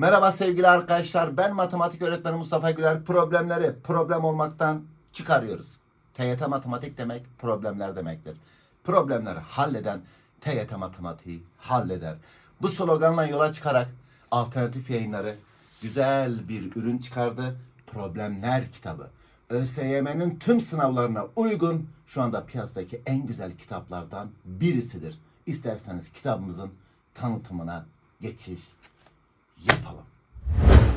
Merhaba sevgili arkadaşlar. Ben matematik öğretmeni Mustafa Güler. Problemleri problem olmaktan çıkarıyoruz. TYT matematik demek problemler demektir. Problemleri halleden TYT matematiği halleder. Bu sloganla yola çıkarak alternatif yayınları güzel bir ürün çıkardı. Problemler kitabı. ÖSYM'nin tüm sınavlarına uygun şu anda piyasadaki en güzel kitaplardan birisidir. İsterseniz kitabımızın tanıtımına geçiş yapalım.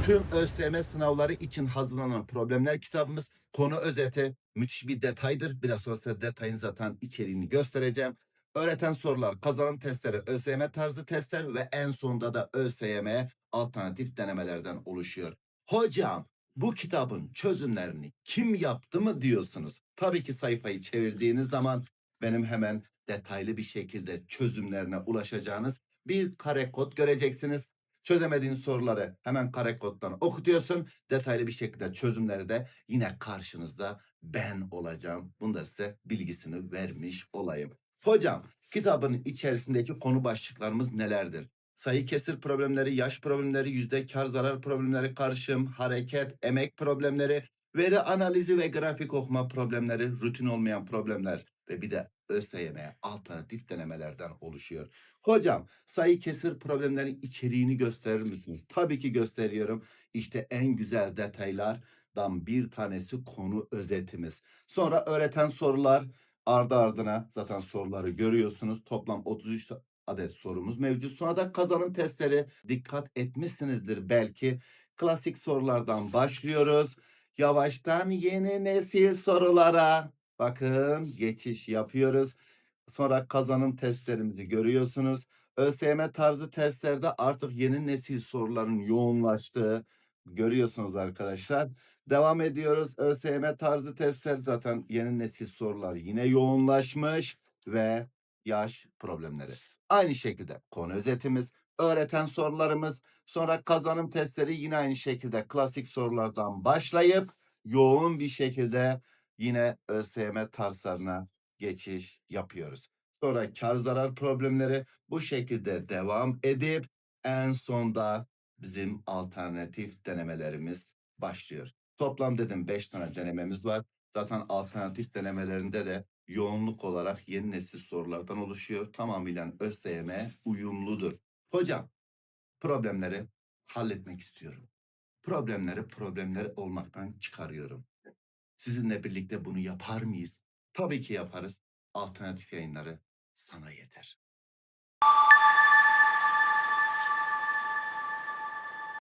Tüm ÖSYM sınavları için hazırlanan problemler kitabımız konu özeti müthiş bir detaydır. Biraz sonra size detayın zaten içeriğini göstereceğim. Öğreten sorular, kazanım testleri, ÖSYM tarzı testler ve en sonunda da ÖSYM'ye alternatif denemelerden oluşuyor. Hocam bu kitabın çözümlerini kim yaptı mı diyorsunuz? Tabii ki sayfayı çevirdiğiniz zaman benim hemen detaylı bir şekilde çözümlerine ulaşacağınız bir kare kod göreceksiniz. Çözemediğin soruları hemen kare koddan okutuyorsun. Detaylı bir şekilde çözümleri de yine karşınızda ben olacağım. Bunu da size bilgisini vermiş olayım. Hocam kitabın içerisindeki konu başlıklarımız nelerdir? Sayı kesir problemleri, yaş problemleri, yüzde kar zarar problemleri, karışım, hareket, emek problemleri, veri analizi ve grafik okuma problemleri, rutin olmayan problemler ve bir de ÖSYM'ye alternatif denemelerden oluşuyor. Hocam sayı kesir problemlerin içeriğini gösterir misiniz? Tabii ki gösteriyorum. İşte en güzel detaylardan bir tanesi konu özetimiz. Sonra öğreten sorular ardı ardına zaten soruları görüyorsunuz. Toplam 33 adet sorumuz mevcut. Sonra da kazanım testleri dikkat etmişsinizdir belki. Klasik sorulardan başlıyoruz. Yavaştan yeni nesil sorulara bakın geçiş yapıyoruz. Sonra kazanım testlerimizi görüyorsunuz. ÖSYM tarzı testlerde artık yeni nesil soruların yoğunlaştığı görüyorsunuz arkadaşlar. Devam ediyoruz. ÖSYM tarzı testler zaten yeni nesil sorular yine yoğunlaşmış ve yaş problemleri. Aynı şekilde konu özetimiz, öğreten sorularımız, sonra kazanım testleri yine aynı şekilde klasik sorulardan başlayıp yoğun bir şekilde yine ÖSYM tarzlarına geçiş yapıyoruz. Sonra kar zarar problemleri bu şekilde devam edip en sonda bizim alternatif denemelerimiz başlıyor. Toplam dedim 5 tane denememiz var. Zaten alternatif denemelerinde de yoğunluk olarak yeni nesil sorulardan oluşuyor. Tamamıyla ÖSYM'e uyumludur. Hocam problemleri halletmek istiyorum. Problemleri problemler olmaktan çıkarıyorum. Sizinle birlikte bunu yapar mıyız? Tabii ki yaparız. Alternatif yayınları sana yeter.